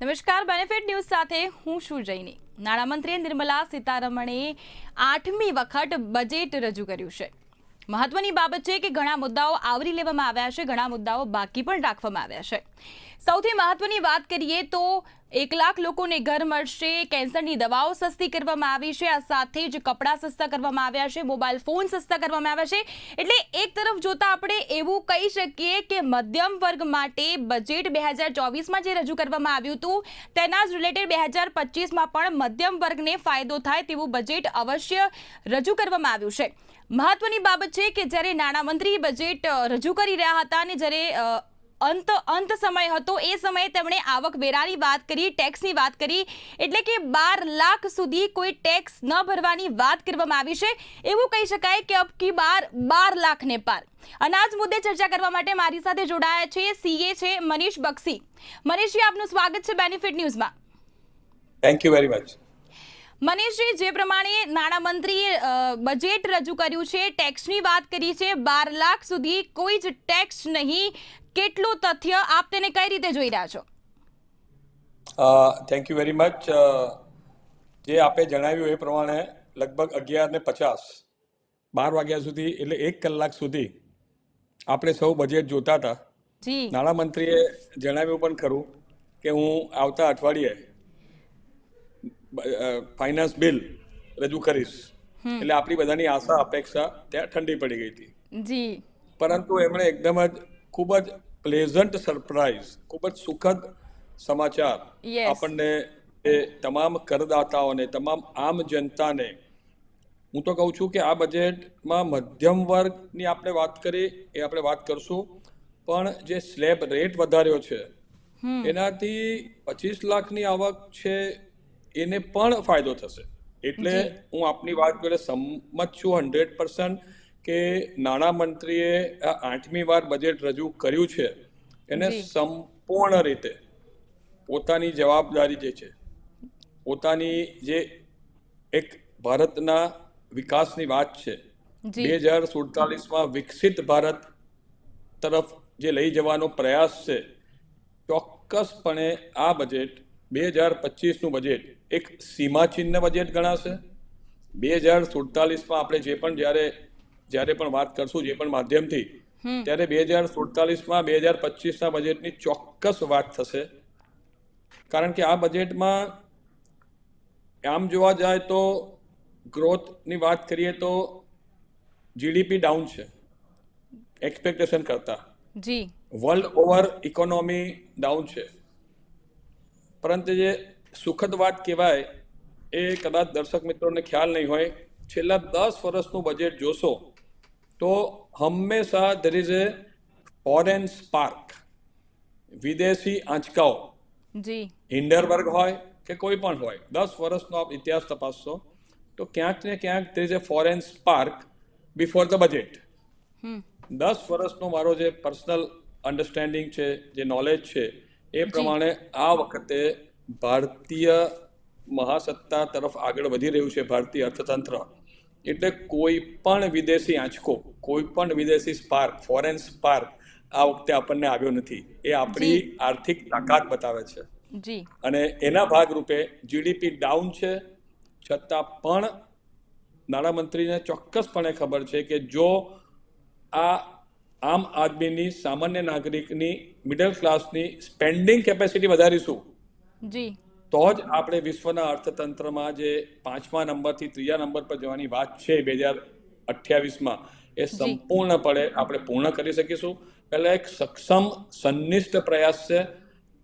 નમસ્કાર benefit news સાથે હું છું જૈની. નાણામંત્રી નિર્મલા સીતારમણે આઠમી વખત બજેટ રજૂ કર્યું છે. મહત્વની બાબત છે કે ઘણા મુદ્દાઓ આવરી લેવામાં આવ્યા છે, ઘણા મુદ્દાઓ બાકી પણ રાખવામાં આવ્યા છે. સૌથી મહત્વની વાત કરીએ તો એક લાખ લોકોને ઘર મળશે, કેન્સરની દવાઓ સસ્તી કરવામાં આવી છે, આ સાથે જ કપડાં સસ્તા કરવામાં આવ્યા છે, મોબાઈલ ફોન સસ્તા કરવામાં આવ્યા છે. એટલે એક તરફ જોતા આપણે એવું કહી શકીએ કે મધ્યમ વર્ગ માટે બજેટ બે હજાર ચોવીસમાં જે રજૂ કરવામાં આવ્યું હતું, તેના જ રિલેટેડ બે હજાર પચીસમાં પણ મધ્યમ વર્ગને ફાયદો થાય તેવું બજેટ અવશ્ય રજૂ કરવામાં આવ્યું છે. મહત્વની બાબત છે કે જ્યારે નાણામંત્રી બજેટ રજૂ કરી રહ્યા હતા અને જ્યારે અંત અંત સમય હતો. એ સમયે તેમણે આવકવેરાની વાત કરી ટેક્સની વાત કરી એટલે કે બાર લાખ સુધી કોઈ ટેક્સ ન ભરવાની વાત કરવામાં આવી છે. એવું કહી શકાય કે અબકી બાર બાર લાખને પાર. અનાજ મુદ્દે ચર્ચા કરવા માટે મારી સાથે જોડાયા છે સીએ છે મનીષ બક્ષી. મનીષજી આપનું સ્વાગત છે બેનિફિટ ન્યૂઝમાં થેન્ક યુ વેરી મચ મનીષજી જે પ્રમાણે નાણામંત્રીએ બજેટ રજૂ કર્યું છે ટેક્સની વાત કરી છે બાર લાખ સુધી કોઈ જ ટેક્સ નહીં કેટલું તથ્ય આપ તેને કઈ રીતે જોઈ રહ્યા છો? થેન્ક યુ વેરી મચ જે આપે જણાવ્યું એ પ્રમાણે લગભગ અગિયાર ને પચાસ બાર વાગ્યા સુધી એટલે એક કલાક સુધી આપણે સૌ બજેટ જોતા હતા. નાણામંત્રીએ જણાવ્યું પણ ખરું કે હું આવતા અઠવાડિયે ફાઇનાન્સ બિલ રજૂ કરીશ. એટલે આપણી બધાની આશા અપેક્ષા ત્યાં ઠંડી પડી ગઈ હતી. પરંતુ એમણે એકદમ જ ખૂબ જ પ્લેઝન્ટ સરપ્રાઈઝ ખૂબ જ સુખદ સમાચાર. આપણને એ તમામ કરદાતાઓને તમામ આમ જનતાને હું તો કહું છું કે આ બજેટમાં મધ્યમ વર્ગની આપણે વાત કરી એ આપણે વાત કરશું. પણ જે સ્લેબ રેટ વધાર્યો છે એનાથી પચીસ લાખની આવક છે એને પણ ફાયદો થશે. એટલે હું આપની વાત જોડે સંમત છું હંડ્રેડ પર્સન્ટ. કે નાણામંત્રીએ આ આઠમી વાર બજેટ રજૂ કર્યું છે એને સંપૂર્ણ રીતે પોતાની જવાબદારી જે છે પોતાની જે એક ભારતના વિકાસની વાત છે બે હજાર સુડતાલીસમાં વિકસિત ભારત તરફ જે લઈ જવાનો પ્રયાસ છે ચોક્કસપણે આ બજેટ બે હજાર પચીસનું બજેટ એક સીમાચિહ્ન બજેટ ગણાશે. બે હજાર સુડતાલીસમાં આપણે જે પણ જ્યારે જ્યારે પણ વાત કરશું જે પણ માધ્યમથી ત્યારે બે હજાર સુડતાલીસમાં બે હજાર પચીસના બજેટની ચોક્કસ વાત થશે. કારણ કે આ બજેટમાં આમ જોવા જાય તો ગ્રોથની વાત કરીએ તો જીડીપી ડાઉન છે. એક્સપેક્ટેશન કરતા. જી. વર્લ્ડ ઓવર ઇકોનોમી ડાઉન છે. પરંતુ જે સુખદ વાત કહેવાય એ કદાચ દર્શક મિત્રોને ખ્યાલ નહીં હોય છેલ્લા દસ વર્ષનું બજેટ જોશો તો હંમેશા there is a foreign spark વિદેશી આંચકાઓ. જી. હિન્ડરબર્ગ હોય કે કોઈ પણ હોય દસ વર્ષનો આપ ઇતિહાસ તપાસશો તો ક્યાંક ને ક્યાંક there is a foreign spark before the budget દસ વર્ષનો મારો જે પર્સનલ અન્ડરસ્ટેન્ડિંગ છે જે નોલેજ છે એ પ્રમાણે આ વખતે ભારતીય મહાસત્તા તરફ આગળ વધી રહ્યું છે ભારતીય અર્થતંત્ર. એટલે કોઈ પણ વિદેશી આંચકો કોઈ પણ વિદેશી સ્પાર્ક ફોરેન સ્પાર્ક આ વખતે આપણને આવ્યો નથી. એ આપણી આર્થિક તાકાત બતાવે છે. જી. અને એના ભાગરૂપે જીડીપી ડાઉન છે છતાં પણ નાણામંત્રીને ચોક્કસપણે ખબર છે કે જો આ આમ આદમીની સામાન્ય નાગરિકની મિડલ ક્લાસની સ્પેન્ડિંગ કેપેસિટી વધારીશું જી. તો જ આપણે વિશ્વના અર્થતંત્રમાં જે પાંચમા નંબરથી ત્રીજા નંબર પર જવાની વાત છે બે હજાર અઠ્યાવીસમાં એ સંપૂર્ણપણે આપણે પૂર્ણ કરી શકીશું. એટલે એક સક્ષમ સંનિષ્ઠ પ્રયાસ છે.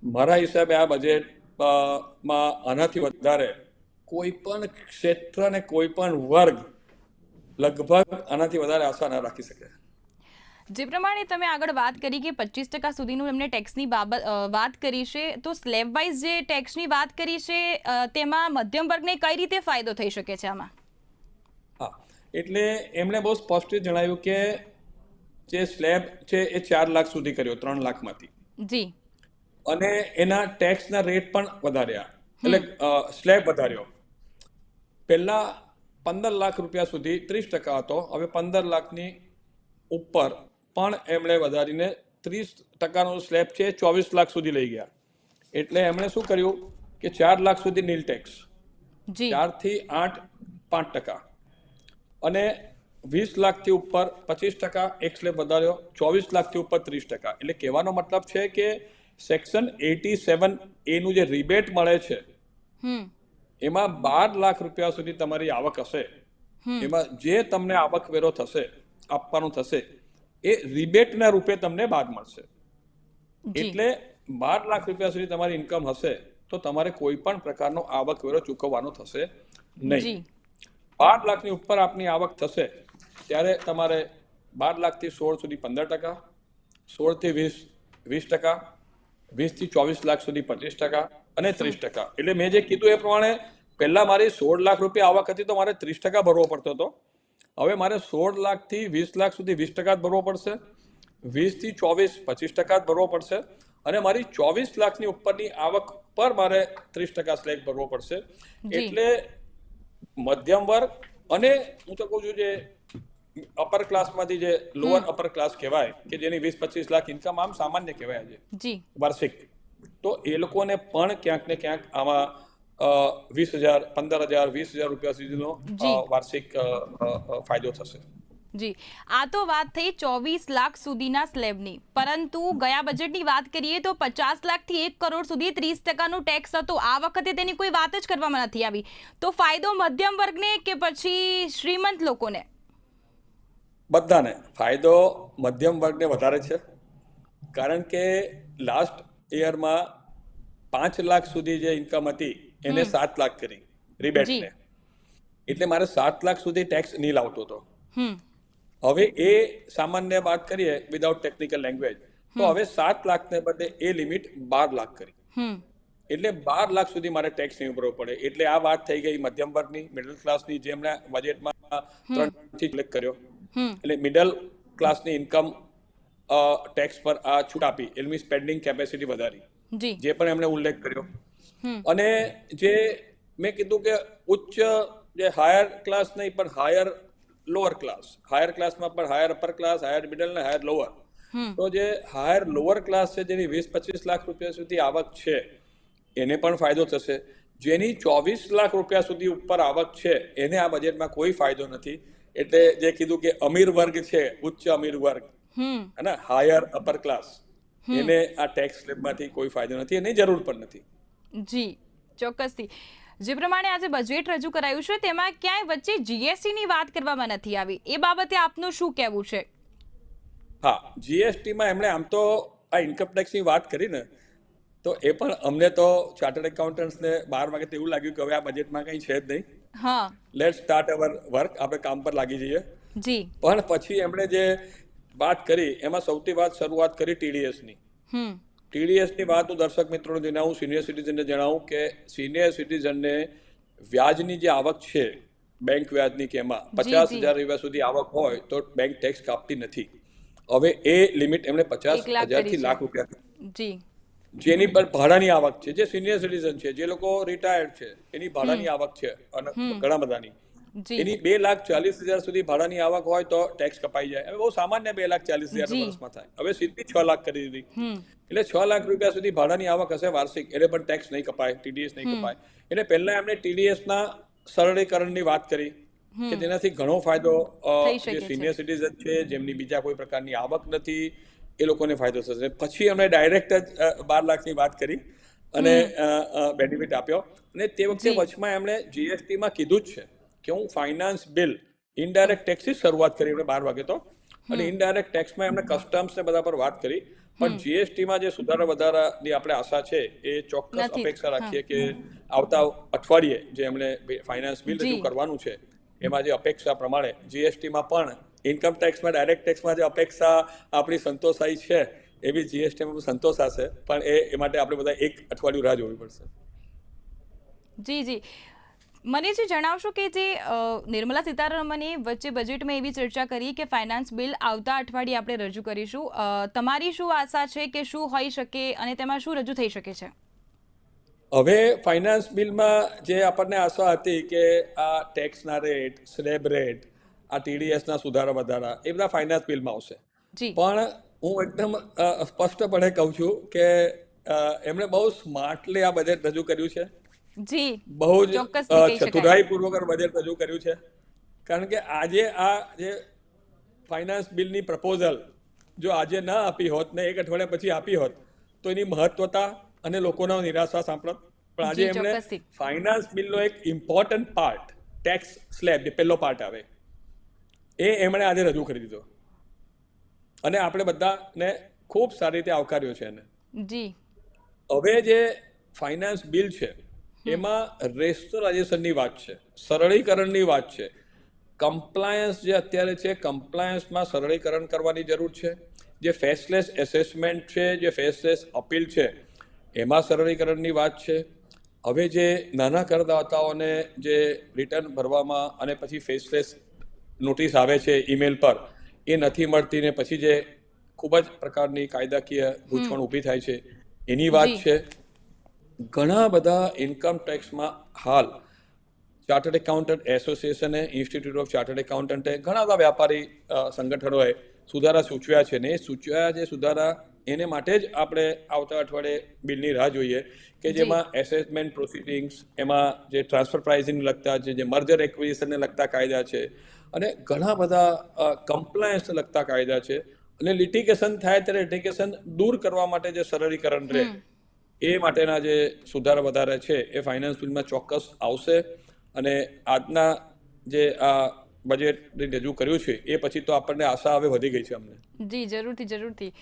મારા હિસાબે આ બજેટમાં આનાથી વધારે કોઈ પણ ક્ષેત્ર ને કોઈ પણ વર્ગ લગભગ આનાથી વધારે આશા ન રાખી શકે. જે પ્રમાણે તમે આગળ વાત કરી કે પચીસ ટકા સુધીનું એમને ટેક્સની બાબત વાત કરી છે તો સ્લેબ વાઇઝ જે ટેક્સની વાત કરી છે તેમાં મધ્યમ વર્ગને કઈ રીતે ફાયદો થઈ શકે છે આમાં? હા એટલે એમણે બહુ સ્પષ્ટ જણાવ્યું કે જે સ્લેબ છે એ ચાર લાખ સુધી કર્યો ત્રણ લાખમાંથી. જી. અને એના ટેક્સના રેટ પણ વધાર્યા. એટલે સ્લેબ વધાર્યો. પહેલા પંદર લાખ રૂપિયા સુધી ત્રીસ ટકા હતો હવે પંદર લાખની ઉપર પણ એમણે વધારીને ત્રીસ ટકાનો સ્લેબ છે ચોવીસ લાખ સુધી લઈ ગયા. એટલે એમણે શું કર્યું કે ચાર લાખ સુધી નીલ ટેક્સ. ચારથી આઠ પાંચ ટકા. અને વીસ લાખથી ઉપર પચીસ ટકા એક સ્લેબ વધાર્યો ચોવીસ લાખથી ઉપર ત્રીસ ટકા. એટલે કહેવાનો મતલબ છે કે સેક્શન એટી સેવન એનું જે રિબેટ મળે છે હમ. એમાં બાર લાખ રૂપિયા સુધી તમારી આવક હશે. એમાં જે તમને આવક વેરો થશે આપવાનું થશે એ રિબેટના રૂપે તમને બાદ મળશે. એટલે બાર લાખ રૂપિયા સુધી તમારી ઇન્કમ હશે તો તમારે કોઈ પણ પ્રકારનો આવક વેરો ચૂકવવાનો થશે નહીં. બાર લાખની ઉપર આપની આવક થશે ત્યારે તમારે બાર લાખથી સોળ સુધી પંદર ટકા સોળથી વીસ વીસ ટકા વીસથી ચોવીસ લાખ સુધી પચીસ ટકા અને ત્રીસ ટકા. એટલે મેં જે કીધું એ પ્રમાણે પહેલાં મારી સોળ લાખ રૂપિયા આવક હતી તો મારે ત્રીસ ટકા ભરવો પડતો હતો. હવે મારે સોળ લાખથી વીસ લાખ સુધી વીસ ટકા ભરવો પડશે. વીસથી ચોવીસ પચીસ ટકા ભરવો પડશે. અને મારી ચોવીસ લાખની ઉપરની આવક પર મારે ત્રીસ ટકા સ્લેબ ભરવો પડશે. એટલે મધ્યમ વર્ગ અને હું તો કહું છું જે અપર ક્લાસમાંથી જે લોઅર અપર ક્લાસ કહેવાય કે જેની વીસ પચીસ લાખ ઇન્કમ આમ સામાન્ય કહેવાય આજે. વાર્ષિક. તો એ લોકોને પણ ક્યાંક ને ક્યાંક આમાં વીસ હજાર પંદર હજાર વીસ હજાર રૂપિયા સુધીનો. વાર્ષિક ફાયદો થશે. જી. આ તો વાત થઈ ચોવીસ લાખ સુધીના સ્લેબની. પરંતુ ગયા બજેટની વાત કરીએ તો પચાસ લાખથી એક કરોડ સુધી ત્રીસ ટકાનું ટેક્સ હતો. આ વખતે તેની કોઈ વાત જ કરવામાં નથી આવી. તો ફાયદો મધ્યમ વર્ગને કે પછી શ્રીમંત લોકોને? બધાને. ફાયદો મધ્યમ વર્ગને વધારે છે. કારણ કે લાસ્ટ યરમાં પાંચ લાખ સુધી જે ઇન્કમ હતી એને સાત લાખ કરી રિબેટને એટલે મારે સાત લાખ સુધી ટેક્સ નહીં લાવતો હતો હવે એ સામાન્ય વાત કરીએ વિધાઉટ ટેકનિકલ લેંગ્વેજ તો હવે સાત લાખને બદલે એ લિમિટ બાર લાખ કરી. એટલે બાર લાખ સુધી મારે ટેક્સ નહીં ભરવો પડે. એટલે આ વાત થઈ ગઈ મધ્યમ વર્ગની મિડલ ક્લાસની જેમણે બજેટમાં ત્રણથી ઉલ્લેખ કર્યો. એટલે મિડલ ક્લાસની ઇન્કમ ટેક્સ પર આ છૂટ આપી. એટલે સ્પેન્ડિંગ કેપેસિટી વધારી. જે પણ એમણે ઉલ્લેખ કર્યો. અને જે મેં કીધું કે ઉચ્ચ જે હાયર ક્લાસ નહીં પણ હાયર લોઅર ક્લાસ હાયર ક્લાસમાં પણ higher upper class higher middle ને હાયર લોઅર તો જે હાયર લોઅર ક્લાસ છે જેની વીસ પચીસ લાખ રૂપિયા સુધી આવક છે એને પણ ફાયદો થશે. જેની ચોવીસ લાખ રૂપિયા સુધી ઉપર આવક છે એને આ બજેટમાં કોઈ ફાયદો નથી. એટલે જે કીધું કે અમીર વર્ગ છે ઉચ્ચ અમીર વર્ગ અને હાયર અપર ક્લાસ એને આ ટેક્સ સ્લેબમાંથી કોઈ ફાયદો નથી એની જરૂર પણ નથી. જી ચોક્કસથી. જે પ્રમાણે આજે બજેટ રજૂ કરાયું છે તેમાં ક્યાંય વચ્ચે જીએસટીની વાત કરવામાં નથી આવી. એ બાબતે આપનું શું કહેવું છે? હા જીએસટીમાં એમણે આમ તો આ ઇન્કમ ટેક્સની વાત કરી ને તો એ પણ અમને તો ચાર્ટર્ડ એકાઉન્ટન્ટ્સને બાર વાગે એવું લાગ્યું કે હવે આ બજેટમાં કંઈ છે જ નહીં. હા. લેટ સ્ટાર્ટ અવર વર્ક આપણે કામ પર લાગી જઈએ. જી. પણ પછી એમણે જે વાત કરી એમાં સૌથી વાત શરૂઆત કરી ટીડીએસની હમ. ટીડીએસની વાત હું દર્શક મિત્રોને જણાવું સિનિયર સિટીઝનને જણાવું કે સિનિયર સિટીઝનને વ્યાજની જે આવક છે બેંક વ્યાજની કે એમાં પચાસ હજાર રૂપિયા સુધી આવક હોય તો બેંક ટેક્સ કાપતી નથી. હવે એ લિમિટ એમણે પચાસ હજારથી લાખ રૂપિયા જેની પર ભાડાની આવક છે જે સિનિયર સિટીઝન છે જે લોકો રિટાયર્ડ છે એની ભાડાની આવક છે અને ઘણા બધાની. એની બે લાખ ચાલીસ હજાર સુધી ભાડાની આવક હોય તો ટેક્સ કપાઈ જાય. હવે બહુ સામાન્ય બે લાખ ચાલીસ હજાર વર્ષમાં થાય. હવે સીધી છ લાખ કરી દીધી. એટલે છ લાખ રૂપિયા સુધી ભાડાની આવક હશે વાર્ષિક. એટલે પણ ટેક્સ નહીં કપાય ટીડીએસ નહીં કપાય. એટલે પહેલા એમણે ટીડીએસ ના સરળીકરણની વાત કરી કે તેનાથી ઘણો ફાયદો જે સિનિયર સિટીઝન છે જેમની બીજા કોઈ પ્રકારની આવક નથી એ લોકોને ફાયદો થશે. પછી એમણે ડાયરેક્ટ જ બાર લાખની વાત કરી અને બેનિફિટ આપ્યો. અને તે વખતે. વચમાં એમણે જીએસટીમાં કીધું જ છે. કે હું ફાઇનાન્સ બિલ ઇનડાયરેક્ટ ટેક્સથી શરૂઆત કરી એમણે બાર વાગે તો. અને ઇનડાયરેક્ટ ટેક્સમાં એમણે કસ્ટમ્સ ને બધા પર વાત કરી. પણ જીએસટીમાં જે સુધારા વધારાની આપણે આશા છે એ ચોક્કસ અપેક્ષા રાખીએ કે આવતા અઠવાડિયે જે એમણે ફાઇનાન્સ બિલ રજૂ કરવાનું છે એમાં જે અપેક્ષા પ્રમાણે જીએસટીમાં પણ ઇન્કમ ટેક્સમાં ડાયરેક્ટ ટેક્સમાં જે અપેક્ષા આપણી સંતોષાઈ છે એવી જીએસટીમાં સંતોષાશે. પણ એ માટે આપણે બધા એક અઠવાડિયું રાહ જોવી પડશે. જી જી. મને જે જણાવશો કે જે નિર્મલા સીતારમણે વચ્ચે બજેટમાં એવી ચર્ચા કરી કે ફાઇનાન્સ બિલ આવતા અઠવાડિયે આપણે રજૂ કરીશું. તમારી શું આશા છે કે શું હોઈ શકે અને તેમાં શું રજૂ થઈ શકે છે? હવે ફાઇનાન્સ બિલમાં જે આપણને આશા હતી કે આ ટેક્સના રેટ સ્લેબ રેટ આ ટીડીએસના સુધારા વધારા એ બધા ફાઇનાન્સ બિલમાં આવશે. જી. પણ હું એકદમ સ્પષ્ટપણે કહું છું કે એમણે બહુ સ્માર્ટલી આ બજેટ રજૂ કર્યું છે. જી. બહુ જ ચતુરાઈપૂર્વક બજેટ રજૂ કર્યું છે. કારણ કે આજે આ જે ફાઇનાન્સ બિલની પ્રપોઝલ જો આજે ના આપી હોત ને એક અઠવાડિયા પછી આપી હોત તો એની મહત્વતા અને લોકોના નિરાશા સાંપડત. પણ આજે એમણે ફાઇનાન્સ ફાઇનાન્સ બિલનો એક ઇમ્પોર્ટન્ટ પાર્ટ ટેક્સ સ્લેબ જે પહેલો પાર્ટ આવે એ એમણે આજે રજૂ કરી દીધો. અને આપણે બધાને ખૂબ સારી રીતે આવકાર્યો છે એને. જી. હવે જે ફાઇનાન્સ બિલ છે એમાં રેસ્ટોરાઇઝેશનની વાત છે સરળીકરણની વાત છે. કમ્પ્લાયન્સ જે અત્યારે છે કમ્પ્લાયન્સમાં સરળીકરણ કરવાની જરૂર છે. જે ફેસલેસ એસેસમેન્ટ છે જે ફેસલેસ અપીલ છે એમાં સરળીકરણની વાત છે. હવે જે નાના કરદાતાઓને જે રિટર્ન ભરવામાં અને પછી ફેસલેસ નોટિસ આવે છે ઈમેલ પર એ નથી મળતી ને પછી જે ખૂબ જ પ્રકારની કાયદાકીય ગૂંચવણ ઊભી થાય છે એની વાત છે. ઘણા બધા ઇન્કમ ટેક્સમાં હાલ ચાર્ટર્ડ એકાઉન્ટન્ટ એસોસિએશને ઇન્સ્ટિટ્યૂટ ઓફ ચાર્ટર્ડ એકાઉન્ટન્ટે ઘણા બધા વ્યાપારી સંગઠનોએ સુધારા સૂચવ્યા છે ને એ સૂચવ્યા જે સુધારા એને માટે જ આપણે આવતા અઠવાડિયે બિલની રાહ જોઈએ કે જેમાં એસેસમેન્ટ પ્રોસિડિંગ્સ એમાં જે ટ્રાન્સફર પ્રાઇઝિંગ લગતા છે જે મર્જર એક્વિઝિશનને લગતા કાયદા છે અને ઘણા બધા કમ્પ્લાયન્સને લગતા કાયદા છે અને લિટિગેશન થાય ત્યારે લિટિગેશન દૂર કરવા માટે જે સરળીકરણ રહે એ માટેના જે સુધાર વધારે છે એ ફાઇનાન્સ બિલમાં ચોક્કસ આવશે અને આજના જે આ બજેટ રજૂ કર્યું છે એ પછી તો આપણને આશા હવે વધી ગઈ છે અમને. જી, જરૂરથી જરૂરથી.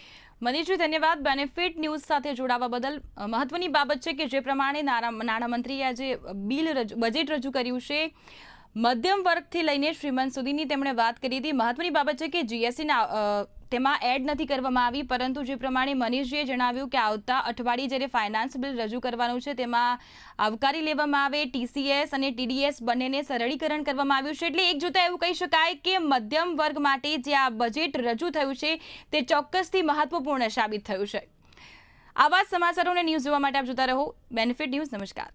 મનીષજી, ધન્યવાદ. બેનિફિટ ન્યૂઝ સાથે જોડાવા બદલ. મહત્વની બાબત છે કે જે પ્રમાણે નાણા, નાણામંત્રીએ આજે બિલ બજેટ રજૂ કર્યું છે. મધ્યમ વર્ગથી લઈને શ્રીમંત સુધીની તેમણે વાત કરી હતી. મહત્વની બાબત છે કે જીએસટીના તેમાં એડ નથી કરવામાં આવી, પરંતુ જે પ્રમાણે મનીષજીએ જણાવ્યું કે આવતા અઠવાડિયે જ્યારે ફાઇનાન્સ બિલ રજૂ કરવાનું છે, તેમાં આવકારી લેવામાં આવે, ટીસીએસ અને ટીડીએસ બંનેને સરળીકરણ કરવામાં આવ્યું છે. એટલે એક જોતા એવું કહી શકાય કે મધ્યમ વર્ગ માટે જે આ બજેટ રજૂ થયું છે, તે ચોક્કસથી મહત્વપૂર્ણ સાબિત થયું છે. આવા સમાચારોને ન્યૂઝ જોવા માટે આપ જોતા રહો. બેનિફિટ ન્યૂઝ, નમસ્કાર.